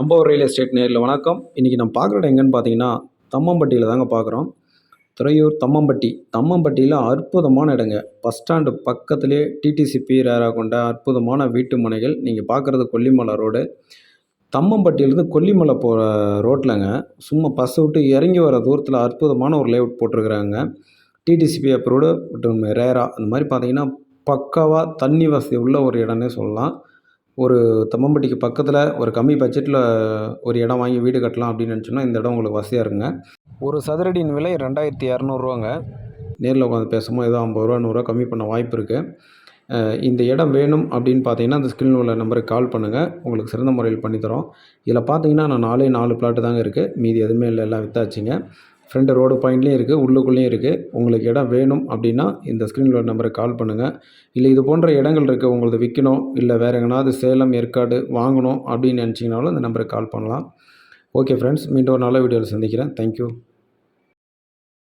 அம்பவர் real estate நேரில் வணக்கம். இன்றைக்கி நம்ம பார்க்குற இடம் எங்கன்னு பார்த்தீங்கன்னா தம்மம்பட்டியில் தாங்க பார்க்குறோம். துறையூர் தம்மம்பட்டி. தம்மம்பட்டியில் அற்புதமான இடங்க. பஸ் ஸ்டாண்டு பக்கத்துலேயே டிடிசிபி ரேராக கொண்ட அற்புதமான வீட்டு மனைகள். நீங்கள் பார்க்குறது கொல்லிமலை ரோடு. தம்மம்பட்டியிலேருந்து கொல்லிமலை போகிற ரோட்டில்ங்க சும்மா பஸ் விட்டு இறங்கி வர தூரத்தில் அற்புதமான ஒரு லேஅவுட் போட்டிருக்கிறாங்க. டிடிசிபி அப்ரூவ்டு மற்றும் ரேரா. அந்த மாதிரி பார்த்தீங்கன்னா பக்காவாக தண்ணி வசதி உள்ள ஒரு இடம்னே சொல்லலாம். ஒரு தம்மம்பட்டிக்கு பக்கத்தில் ஒரு கம்மி பட்ஜெட்டில் ஒரு இடம் வாங்கி வீடு கட்டலாம் அப்படின்னு நினச்சோன்னா இந்த இடம் உங்களுக்கு வசதியாக இருக்குங்க. ஒரு சதுரடியின் விலை ரெண்டாயிரத்தி இரநூறுவாங்க நேரில் உட்காந்து பேசும்போது ஏதோ ஐம்பது ரூபா நூறுரூவா கம்மி பண்ண வாய்ப்பு இருக்குது இந்த இடம் வேணும் அப்படின்னு பார்த்தீங்கன்னா அந்த ஸ்கிரீனில் உள்ள நம்பருக்கு கால் பண்ணுங்கள் உங்களுக்கு சிறந்த முறையில் பண்ணித்தரோம். இதில் பார்த்தீங்கன்னா நான் நாலே நாலு பிளாட்டு தாங்க இருக்குது மீதி எதுவுமே இல்லை எல்லாம் வித்தாச்சுங்க. ஃப்ரண்ட் ரோடு பாயிண்ட்லேயும் இருக்குது உள்ளுக்குள்ளேயும் இருக்குது. உங்களுக்கு இடம் வேணும் அப்படின்னா இந்த ஸ்க்ரீனில் உள்ள நம்பருக்கு கால் பண்ணுங்கள் இல்லை இது போன்ற இடங்கள் இருக்குது உங்களுக்கு விற்கணும் இல்லை வேறு எங்கேனாவது சேலம் ஏற்காடு வாங்கணும் அப்படின்னு நினச்சிங்கனாலும் இந்த நம்பருக்கு கால் பண்ணலாம். ஓகே ஃப்ரெண்ட்ஸ் மீண்டும் ஒரு நல்ல வீடியோவில் சந்திக்கிறேன். தேங்க்யூ